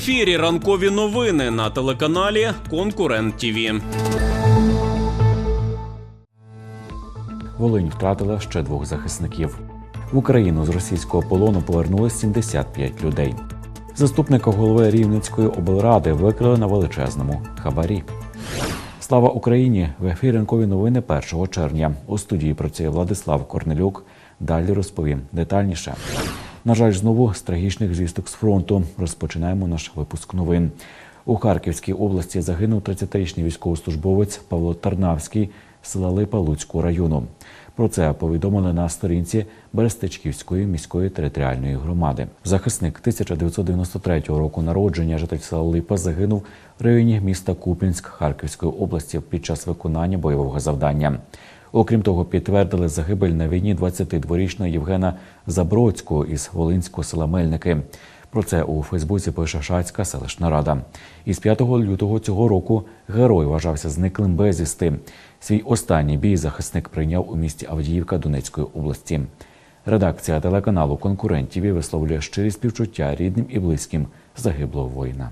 ефірі ранкові новини на телеканалі Конкурент ТІВІ. Волинь втратила ще двох захисників. В Україну з російського полону повернули 75 людей. Заступника голови Рівненської облради викрили на величезному хабарі. Слава Україні! В ефірі ранкові новини 1 червня. У студії працює Владислав Корнелюк. Далі розповім детальніше. На жаль, знову з трагічних звісток з фронту розпочинаємо наш випуск новин. У Харківській області загинув 30-річний військовослужбовець Павло Тарнавський з села Липа Луцького району. Про це повідомили на сторінці Берестичківської міської територіальної громади. Захисник 1993 року народження житель села Липа загинув в районі міста Купінськ Харківської області під час виконання бойового завдання. Окрім того, підтвердили загибель на війні 22-річного Євгена Забродського із Волинського села Мельники. Про це у Фейсбуці пише Шацька селищна рада. Із 5 лютого цього року герой вважався зниклим безвісти. Свій останній бій захисник прийняв у місті Авдіївка Донецької області. Редакція телеканалу конкурентів висловлює щирі співчуття рідним і близьким загиблого воїна.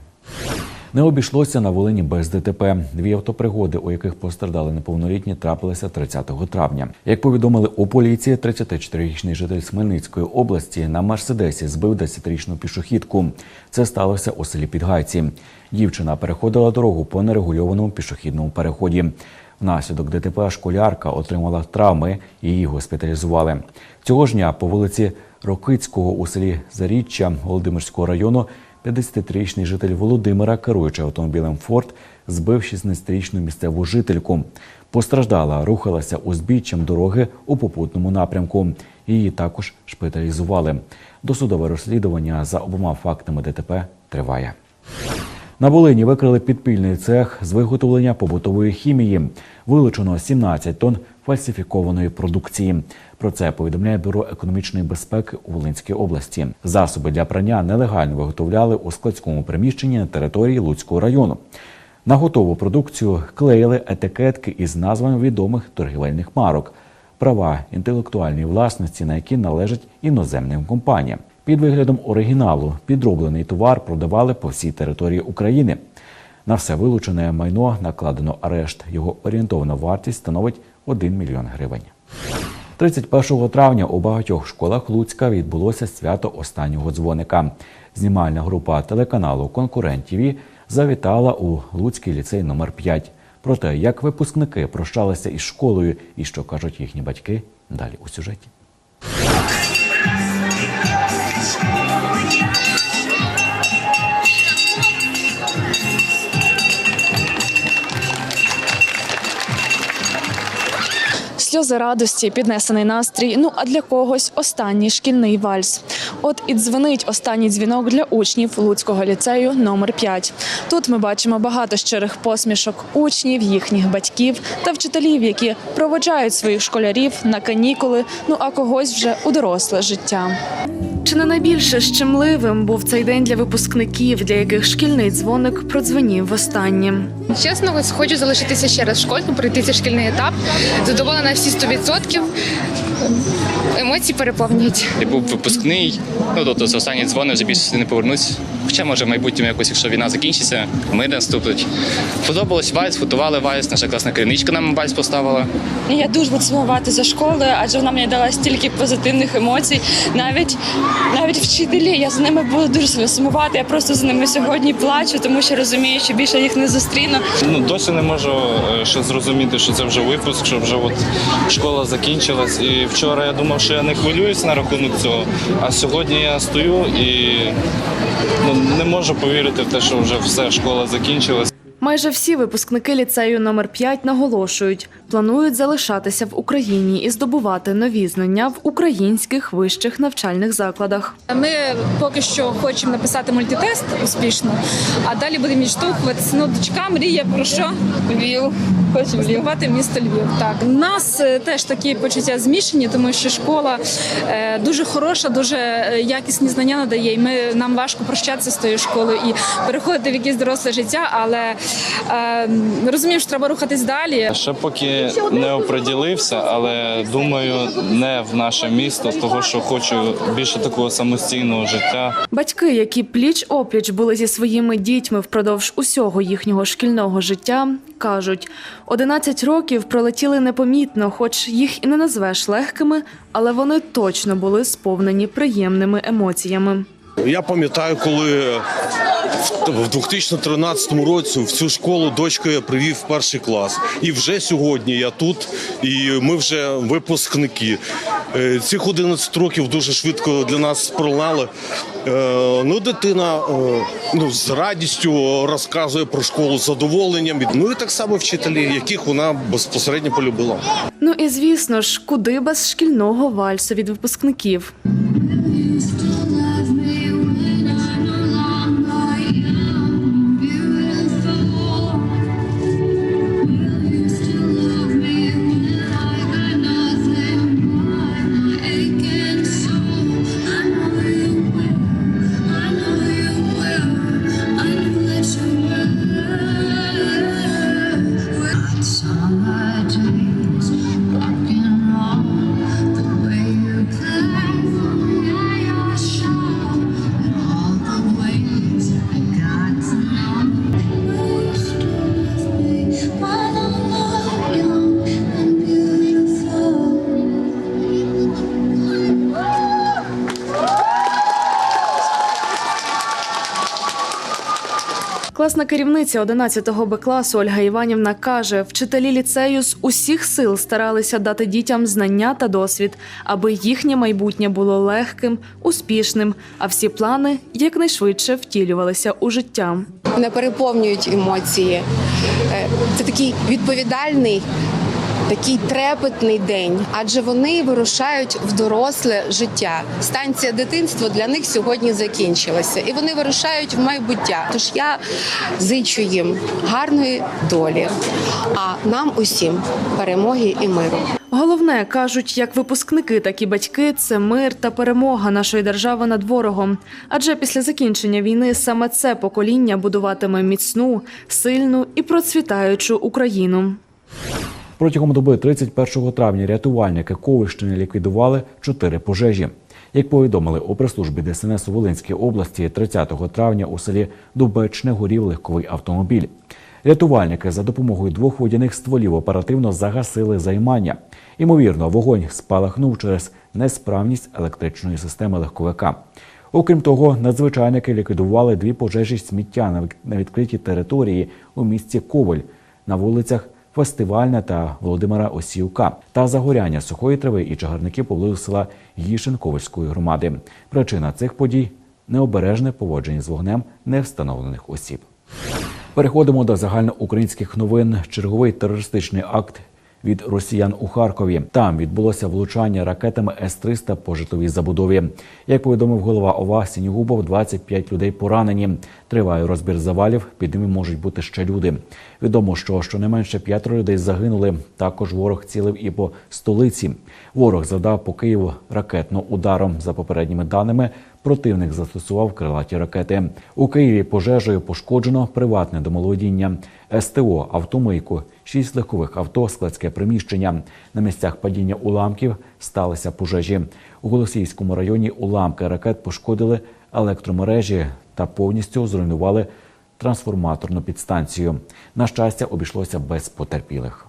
Не обійшлося на Волині без ДТП. Дві автопригоди, у яких постраждали неповнолітні, трапилися 30 травня. Як повідомили у поліції, 34-річний житель Хмельницької області на Мерседесі збив 10-річну пішохідку. Це сталося у селі Підгайці. Дівчина переходила дорогу по нерегульованому пішохідному переході. Внаслідок ДТП школярка отримала травми її госпіталізували. Цього ж дня по вулиці Рокицького у селі Заріччя Володимирського району 53-річний житель Володимира, керуючи автомобілем Форд, збив 16-річну місцеву жительку. Постраждала, рухалася узбіччям дороги у попутному напрямку. Її також шпиталізували. Досудове розслідування за обома фактами ДТП триває. На Волині викрили підпільний цех з виготовлення побутової хімії. Вилучено 17 тонн фальсифікованої продукції. Про це повідомляє бюро економічної безпеки у Волинській області. Засоби для прання нелегально виготовляли у складському приміщенні на території Луцького району. На готову продукцію клеїли етикетки із назвами відомих торгівельних марок, права інтелектуальної власності, на які належать іноземним компаніям. Під виглядом оригіналу підроблений товар продавали по всій території України. На все вилучене майно накладено арешт. Його орієнтовна вартість становить 1 мільйон гривень. 31 травня у багатьох школах Луцька відбулося свято останнього дзвоника. Знімальна група телеканалу Конкурент ТІВІ завітала у Луцький ліцей номер 5 Про те, як випускники прощалися із школою і що кажуть їхні батьки, далі у сюжеті. Сльози радості, піднесений настрій. Ну а для когось останній шкільний вальс. От і дзвонить останній дзвінок для учнів Луцького ліцею номер 5 Тут ми бачимо багато щирих посмішок учнів, їхніх батьків та вчителів, які проводжають своїх школярів на канікули. Ну а когось вже у доросле життя. Чи не найбільше щемливим був цей день для випускників, для яких шкільний дзвоник продзвонів востаннє? Чесно, ось хочу залишитися ще раз в школі, пройти цей шкільний етап. Задоволена всі 100%. Емоції переповнюють. Я був випускний, ну тобто за останній дзвони вже більше не повернусь. Хоча може в майбутньому якось, якщо війна закінчиться, мир наступить. Подобалось вальс, готували вальс, наша класна керівничка нам вальс поставила. Я дуже буду сумувати за школою, адже вона мені дала стільки позитивних емоцій. Навіть навіть вчителі, я за ними буду дуже сильно сумувати. Я просто за ними сьогодні плачу, тому що розумію, що більше їх не зустріну. Ну досі не можу е, ще зрозуміти, що це вже випуск, що вже от школа закінчилась. І вчора я думав, що я не хвилююсь на рахунок цього. А сьогодні я стою і ну, не можу повірити в те, що вже все школа закінчилась. Майже всі випускники ліцею номер 5 наголошують, планують залишатися в Україні і здобувати нові знання в українських вищих навчальних закладах. Ми поки що хочемо написати мультитест успішно, а далі будемо відштовхуватися. Ну, дочка мріє про що? Львів. Хочемо Львів. місто Львів. Так у нас е, теж такі почуття змішані, тому що школа е, дуже хороша, дуже е, якісні знання надає. І ми нам важко прощатися з тою школою і переходити в якесь доросле життя, але е, розуміємо, що треба рухатись далі. Ще поки наразі не оприділився, але думаю, не в наше місто, того що хочу більше такого самостійного життя. Батьки, які пліч опліч були зі своїми дітьми впродовж усього їхнього шкільного життя, кажуть, 11 років пролетіли непомітно, хоч їх і не назвеш легкими, але вони точно були сповнені приємними емоціями. Я пам'ятаю, коли в- в 2013 році в цю школу дочку я привів в перший клас. І вже сьогодні я тут, і ми вже випускники. Е, Цих 11 років дуже швидко для нас пролунали. Е, Ну, дитина е, ну, з радістю розказує про школу з задоволенням. Ну і так само вчителі, яких вона безпосередньо полюбила. Ну і звісно ж, куди без шкільного вальсу від випускників. Класна керівниця 11-го Б класу Ольга Іванівна каже, вчителі ліцею з усіх сил старалися дати дітям знання та досвід, аби їхнє майбутнє було легким, успішним, а всі плани якнайшвидше втілювалися у життя. не переповнюють емоції. Е, Це такий відповідальний, такий трепетний день, адже вони вирушають в доросле життя. Станція дитинства для них сьогодні закінчилася, і вони вирушають в майбуття. Тож я зичу їм гарної долі, а нам усім перемоги і миру. Головне кажуть, як випускники, так і батьки це мир та перемога нашої держави над ворогом. Адже після закінчення війни саме це покоління будуватиме міцну, сильну і процвітаючу Україну. Протягом доби 31 травня рятувальники Ковищини ліквідували чотири пожежі. Як повідомили у прес-службі ДСНС у Волинській області, 30 травня у селі Дубечне горів легковий автомобіль. Рятувальники за допомогою двох водяних стволів оперативно загасили займання. Ймовірно, вогонь спалахнув через несправність електричної системи легковика. Окрім того, надзвичайники ліквідували дві пожежі сміття на відкритій території у місті Коваль на вулицях Фестивальна та Володимира Осівка та загоряння сухої трави і чагарників поблизу села Ковальської громади. Причина цих подій необережне поводження з вогнем невстановлених осіб. Переходимо до загальноукраїнських новин. Черговий терористичний акт від росіян у Харкові. Там відбулося влучання ракетами С-300 по житловій забудові. Як повідомив голова ОВА Сінігубов, 25 людей поранені. Триває розбір завалів. Під ними можуть бути ще люди. Відомо, що щонайменше п'ятеро людей загинули. Також ворог цілив і по столиці. Ворог завдав по Києву ракетно ударом. За попередніми даними, противник застосував крилаті ракети. У Києві пожежею пошкоджено приватне домоволодіння, СТО, автомийку, шість легкових авто, складське приміщення. На місцях падіння уламків сталися пожежі. У Голосіївському районі уламки ракет пошкодили електромережі та повністю зруйнували трансформаторну підстанцію. На щастя, обійшлося без потерпілих.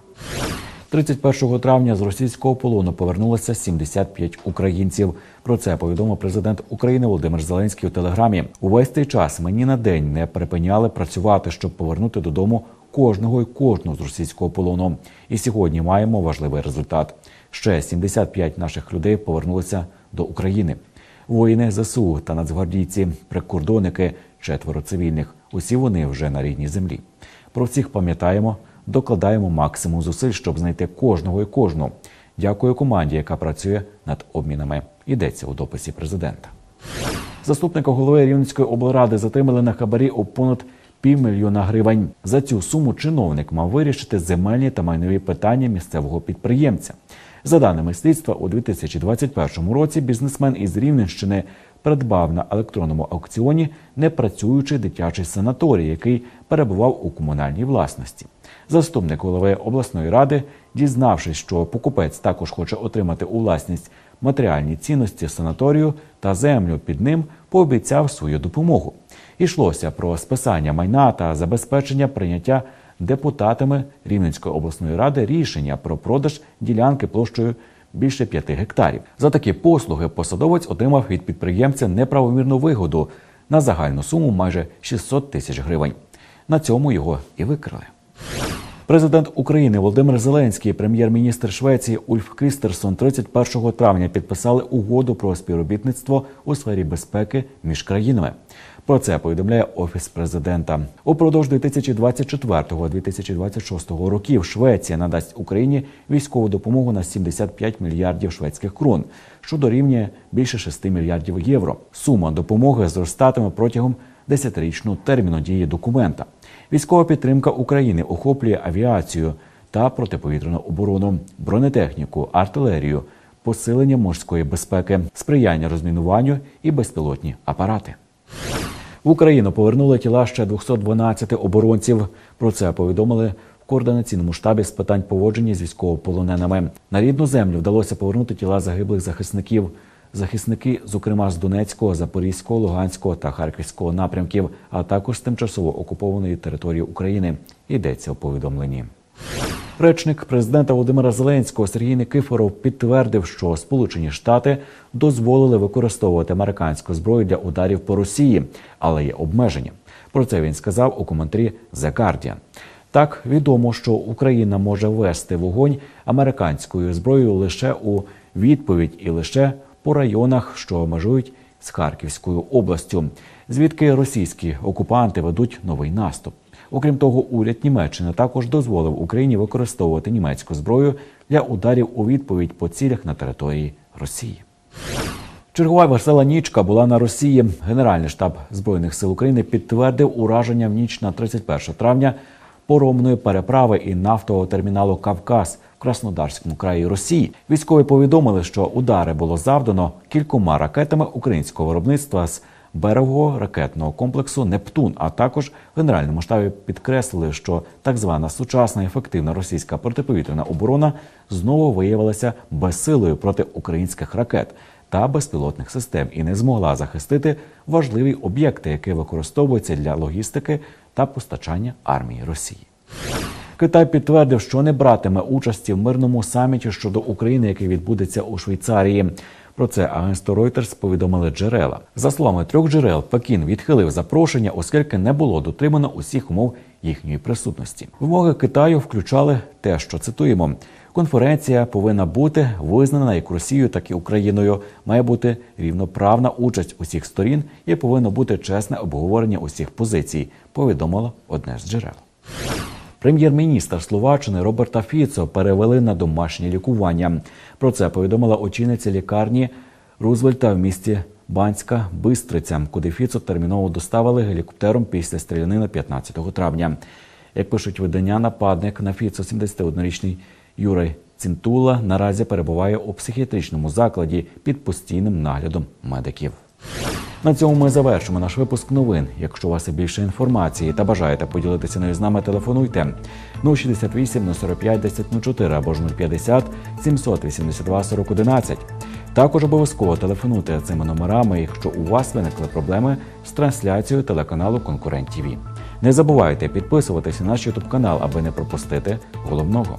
31 травня з російського полону повернулося 75 українців. Про це повідомив президент України Володимир Зеленський у телеграмі. Увесь цей час мені на день не припиняли працювати, щоб повернути додому кожного і кожну з російського полону. І сьогодні маємо важливий результат. Ще 75 наших людей повернулися до України. Воїни ЗСУ та нацгвардійці, прикордонники, четверо цивільних. Усі вони вже на рідній землі. Про всіх пам'ятаємо, докладаємо максимум зусиль, щоб знайти кожного і кожну. Дякую команді, яка працює над обмінами. Йдеться у дописі президента. Заступника голови Рівненської облради затримали на хабарі у понад півмільйона гривень. За цю суму чиновник мав вирішити земельні та майнові питання місцевого підприємця. За даними слідства, у 2021 році бізнесмен із Рівненщини придбав на електронному аукціоні непрацюючий дитячий санаторій, який перебував у комунальній власності. Заступник голови обласної ради, дізнавшись, що покупець також хоче отримати у власність матеріальні цінності санаторію та землю під ним, пообіцяв свою допомогу. Ішлося про списання майна та забезпечення прийняття депутатами Рівненської обласної ради рішення про продаж ділянки площею більше 5 гектарів. За такі послуги посадовець отримав від підприємця неправомірну вигоду на загальну суму майже 600 тисяч гривень. На цьому його і викрили. Президент України Володимир Зеленський, і прем'єр-міністр Швеції Ульф Крістерсон 31 травня підписали угоду про співробітництво у сфері безпеки між країнами. Про це повідомляє офіс президента. Упродовж 2024-2026 років Швеція надасть Україні військову допомогу на 75 мільярдів шведських крон, що дорівнює більше 6 мільярдів євро. Сума допомоги зростатиме протягом десятирічного терміну дії документа. Військова підтримка України охоплює авіацію та протиповітряну оборону, бронетехніку, артилерію, посилення морської безпеки, сприяння розмінуванню і безпілотні апарати. В Україну повернули тіла ще 212 оборонців. Про це повідомили в координаційному штабі з питань поводження з військовополоненими. На рідну землю вдалося повернути тіла загиблих захисників. Захисники, зокрема з Донецького, Запорізького, Луганського та Харківського напрямків, а також з тимчасово окупованої території України. Йдеться у повідомленні. Речник президента Володимира Зеленського Сергій Никифоров підтвердив, що Сполучені Штати дозволили використовувати американську зброю для ударів по Росії, але є обмеження. Про це він сказав у коментарі The Guardian. Так відомо, що Україна може вести вогонь американською зброєю лише у відповідь і лише по районах, що межують з Харківською областю, звідки російські окупанти ведуть новий наступ. Окрім того, уряд Німеччини також дозволив Україні використовувати німецьку зброю для ударів у відповідь по цілях на території Росії. Чергова весела нічка була на Росії. Генеральний штаб збройних сил України підтвердив ураження в ніч на 31 травня поромної переправи і нафтового терміналу Кавказ в Краснодарському краї Росії. Військові повідомили, що удари було завдано кількома ракетами українського виробництва з берегового ракетного комплексу Нептун. А також в генеральному штабі підкреслили, що так звана сучасна ефективна російська протиповітряна оборона знову виявилася безсилою проти українських ракет та безпілотних систем і не змогла захистити важливі об'єкти, які використовуються для логістики та постачання армії Росії. Китай підтвердив, що не братиме участі в мирному саміті щодо України, який відбудеться у Швейцарії. Про це агентство Reuters повідомили джерела. За словами трьох джерел, Пекін відхилив запрошення, оскільки не було дотримано усіх умов їхньої присутності. Вимоги Китаю включали те, що цитуємо. Конференція повинна бути визнана як Росією, так і Україною. Має бути рівноправна участь усіх сторін і повинно бути чесне обговорення усіх позицій. Повідомило одне з джерел. Прем'єр-міністр Словаччини Роберта Фіцо перевели на домашнє лікування. Про це повідомила очільниця лікарні Рузвельта в місті Банська Бистриця, куди Фіцо терміново доставили гелікоптером після стрілянини 15 травня. Як пишуть видання, нападник на Фіцо 71-річний Юрій Цінтула наразі перебуває у психіатричному закладі під постійним наглядом медиків. На цьому ми завершимо наш випуск новин. Якщо у вас є більше інформації та бажаєте поділитися нею з нами, телефонуйте 068 045 1004 або ж 050 782 40 11. Також обов'язково телефонуйте цими номерами, якщо у вас виникли проблеми з трансляцією телеканалу Конкурент ТВ. Не забувайте підписуватися на наш YouTube канал, аби не пропустити головного.